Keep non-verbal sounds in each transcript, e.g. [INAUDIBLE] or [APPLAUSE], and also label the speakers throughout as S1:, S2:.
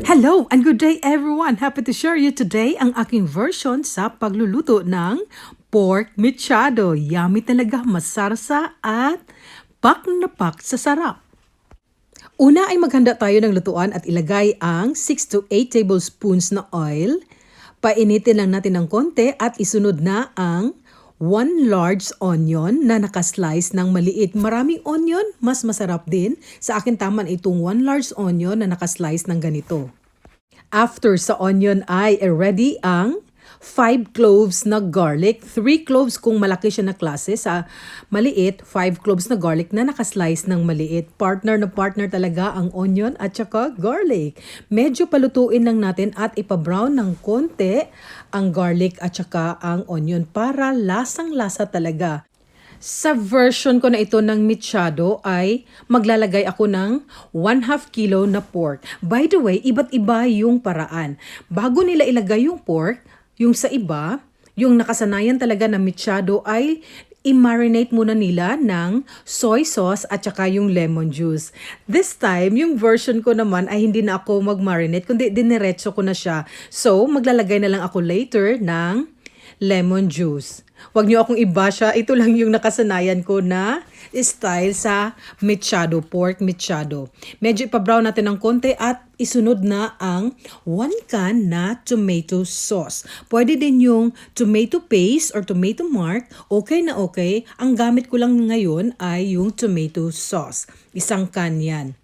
S1: Hello and good day everyone! Happy to share you today ang aking version sa pagluluto ng pork mechado. Yummy talaga, masarsa at pak na pak sa sarap. Una ay maghanda tayo ng lutuan at ilagay ang 6 to 8 tablespoons na oil. Painitin lang natin ng konti at isunod na ang 1 large onion na nakaslice ng maliit. Maraming onion, mas masarap din. Sa akin taman itong 1 large onion na nakaslice ng ganito. After sa onion ay ready ang 5 cloves na garlic. 3 cloves kung malaki siya na klase. Sa maliit, 5 cloves na garlic na nakaslice ng maliit. Partner na partner talaga ang onion at saka garlic. Medyo palutuin lang natin at ipabrown ng konti ang garlic at saka ang onion para lasang-lasa talaga. Sa version ko na ito ng mechado ay maglalagay ako ng 1 half kilo na pork. By the way, iba't iba yung paraan. Bago nila ilagay yung pork, yung sa iba, yung nakasanayan talaga na mechado ay i-marinate muna nila ng soy sauce at saka yung lemon juice. This time, yung version ko naman ay hindi na ako mag-marinate, kundi diniretso ko na siya. So, maglalagay na lang ako later ng lemon juice. Huwag niyo akong ibasya, ito lang yung nakasanayan ko na style sa mechado, pork mechado. Medyo ipa-brown natin ng konti at isunod na ang 1 can na tomato sauce. Pwede din yung tomato paste or tomato mark, okay na okay. Ang gamit ko lang ngayon ay yung tomato sauce. Isang can yan.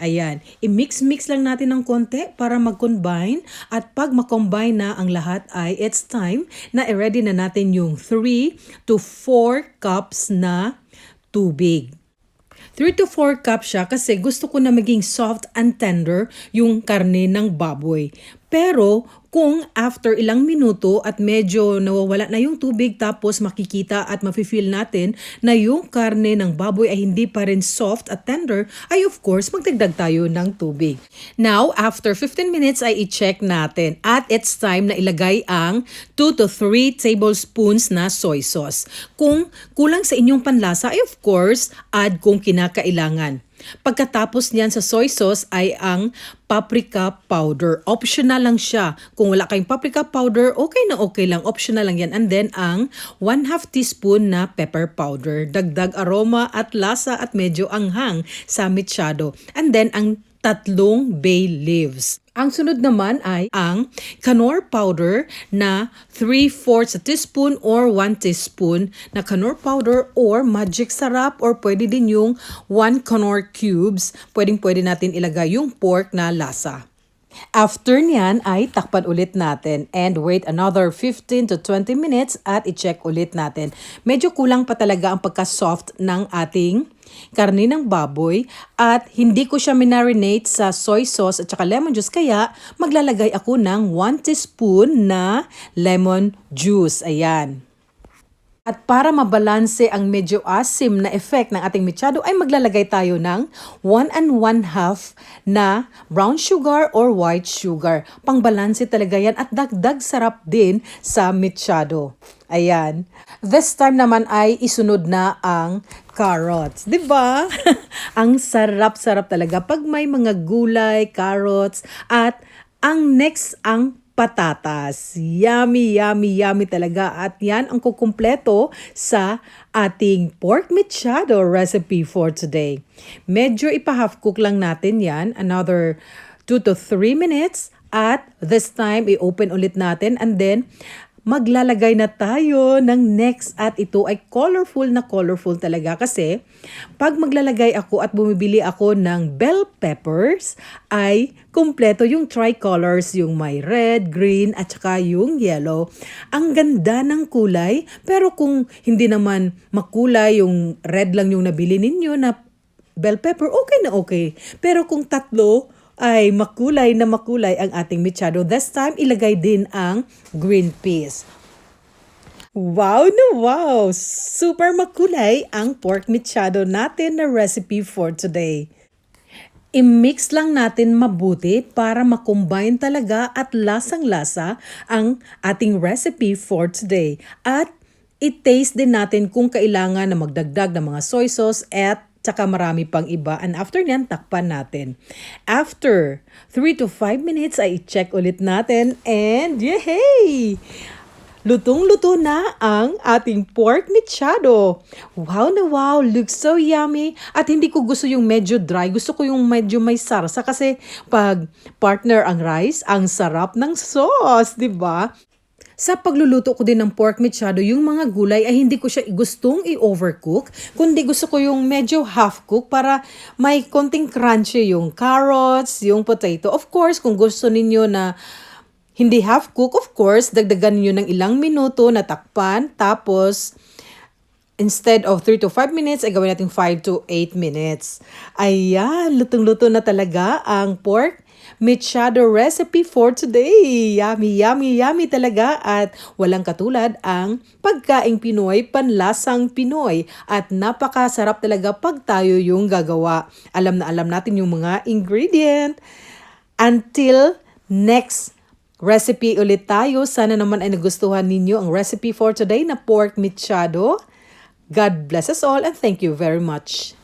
S1: Ayan, i-mix-mix lang natin ng konti para mag-combine at pag mag-combine na ang lahat ay it's time na i-ready na natin yung 3 to 4 cups na tubig. 3 to 4 cups siya kasi gusto ko na maging soft and tender yung karne ng baboy. Pero kung after ilang minuto at medyo nawawala na yung tubig tapos makikita at mafe-feel natin na yung karne ng baboy ay hindi pa rin soft at tender, ay of course magdagdag tayo ng tubig. Now, after 15 minutes ay i-check natin at it's time na ilagay ang 2 to 3 tablespoons na soy sauce. Kung kulang sa inyong panlasa ay of course add kung kinakailangan. Pagkatapos niyan sa soy sauce ay ang paprika powder. Optional lang siya. Kung wala kayong paprika powder, okay na okay lang. Optional lang yan. And then ang 1 half teaspoon na pepper powder. Dagdag aroma at lasa at medyo anghang sa mechado. And then ang tatlong bay leaves. Ang sunod naman ay ang Canor powder na 3-4 teaspoon or 1 teaspoon na Canor powder or magic sarap or pwede din yung 1 Canor cubes. Pwedeng pwede natin ilagay yung pork na lasa. After niyan ay takpan ulit natin and wait another 15 to 20 minutes at i-check ulit natin. Medyo kulang pa talaga ang pagka-soft ng ating karne ng baboy at hindi ko siya minarinate sa soy sauce at saka lemon juice kaya maglalagay ako ng 1 teaspoon na lemon juice. Ayan. At para mabalanse ang medyo asim na effect ng ating mechado ay maglalagay tayo ng 1 and 1 half na brown sugar or white sugar. Pangbalanse talaga yan at dagdag sarap din sa mechado. Ayan. This time naman ay isunod na ang carrots. 'Di ba? [LAUGHS] ang sarap-sarap talaga pag may mga gulay, carrots at ang next ang patatas. Yummy, yummy, yummy talaga. At yan ang kukumpleto sa ating pork mechado recipe for today. Medyo ipa-half cook lang natin yan. Another 2 to 3 minutes. At this time, i-open ulit natin. And then, maglalagay na tayo ng next at ito ay colorful na colorful talaga kasi pag maglalagay ako at bumibili ako ng bell peppers ay kumpleto yung tricolors, yung may red, green at saka yung yellow. Ang ganda ng kulay pero kung hindi naman makulay yung red lang yung nabili ninyo na bell pepper, okay na okay. Pero kung tatlo, ay makulay na makulay ang ating mechado. This time, ilagay din ang green peas. Wow na wow! Super makulay ang pork mechado natin na recipe for today. I-mix lang natin mabuti para makombine talaga at lasang-lasa ang ating recipe for today. At i-taste din natin kung kailangan na magdagdag ng mga soy sauce at tsaka marami pang iba. And after nyan, takpan natin. After 3 to 5 minutes, ay check ulit natin. And yay! Lutong-luto na ang ating pork mechado. Wow na wow, looks so yummy. At hindi ko gusto yung medyo dry, gusto ko yung medyo may sarsa kasi pag partner ang rice, ang sarap ng sauce, 'di ba? Sa pagluluto ko din ng pork mechado, yung mga gulay ay hindi ko siya gustong i-overcook, kundi gusto ko yung medyo half-cook para may konting crunchy yung carrots, yung potato. Of course, kung gusto ninyo na hindi half-cook, of course, dagdagan niyo ng ilang minuto na takpan. Tapos, instead of 3 to 5 minutes, ay gawin natin 5 to 8 minutes. Ayan, lutong-luto na talaga ang pork mechado recipe for today. Yummy, yummy, yummy talaga. At walang katulad ang pagkaing Pinoy, panlasang Pinoy. At napakasarap talaga pag tayo yung gagawa. Alam na alam natin yung mga ingredient. Until next recipe ulit tayo. Sana naman ay nagustuhan ninyo ang recipe for today na pork mechado. God bless us all and thank you very much.